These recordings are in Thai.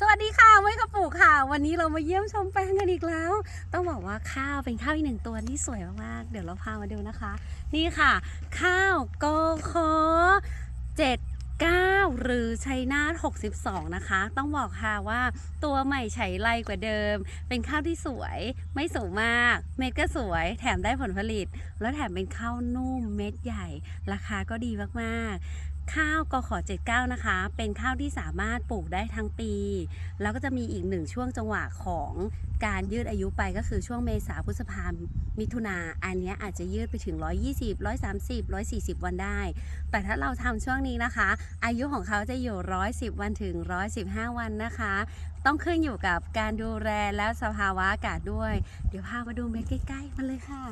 สวัสดีค่ะไว้กระปุกค่ะ วันนี้เรามาเยี่ยมชมแปลงกันอีกแล้ว ต้องบอกว่าข้าวเป็นข้าวอีกหนึ่งตัวที่สวยมากๆ เดี๋ยวเราพามาดูนะคะ นี่ค่ะ ข้าวกค79หรือชัยนาท62 นะคะ ต้องบอกค่ะว่าตัวใหม่ไฉไลกว่าเดิม เป็นข้าวที่สวย ไม่สูงมาก เม็ดก็สวย แถมได้ผลผลิต แล้วแถมเป็นข้าวนุ่มเม็ดใหญ่ ราคาก็ดีมากๆ ข้าวกขอ79 นะคะ เป็นข้าวที่สามารถปลูกได้ทั้งปี แล้วก็จะมีอีกหนึ่งช่วงจังหวะของการยืดอายุไปก็คือช่วงเมษาพฤษภามิถุนา อันนี้อาจจะยืดไปถึง 120 130 140 วันได้ แต่ถ้าเราทำช่วงนี้นะคะ อายุของเขาจะอยู่ 110 วันถึง 115 วันนะคะ ต้องขึ้นอยู่กับการดูแลและสภาวะอากาศด้วย เดี๋ยวพามาดูเม็ดใกล้ๆมาเลยค่ะ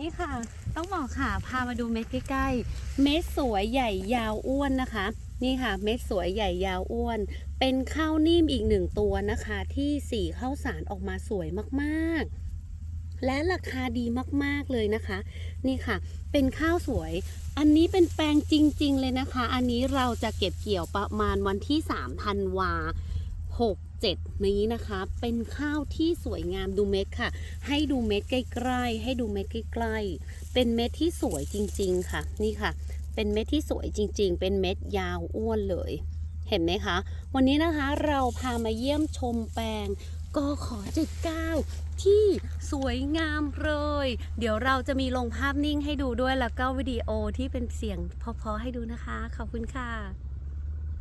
นี่ค่ะ ต้องบอกค่ะ พามาดูเม็ดใกล้ๆ เม็ดสวยใหญ่ยาวอ้วนนะคะ นี่ค่ะ เม็ดสวยใหญ่ยาวอ้วน เป็นข้าวนิ่มอีกหนึ่งตัวนะคะ ที่สีข้าวสารออกมาสวยมากๆ และราคาดีมากๆเลยนะคะ นี่ค่ะ เป็นข้าวสวย อันนี้เป็นแปลงจริง ๆ เลยนะคะ อันนี้เราจะเก็บเกี่ยวประมาณวันที่3ธันวา6 7 นี้นะคะ เป็นข้าวที่สวยงามดูเม็ดค่ะ ให้ดูเม็ดใกล้ๆ ให้ดูเม็ดใกล้ๆ เป็นเม็ดที่สวยจริง ๆค่ะ นี่ค่ะ เป็นเม็ดที่สวยจริง ๆ เป็นเม็ดยาวอ้วนเลย เห็นไหมคะ วันนี้นะคะเราพามาเยี่ยมชมแปลงกขอ79 ที่สวยงามเลย เดี๋ยวเราจะมีลงภาพนิ่งให้ดูด้วยแล้วก็วิดีโอที่เป็นเสียงพอๆให้ดูนะคะ ขอบคุณค่ะ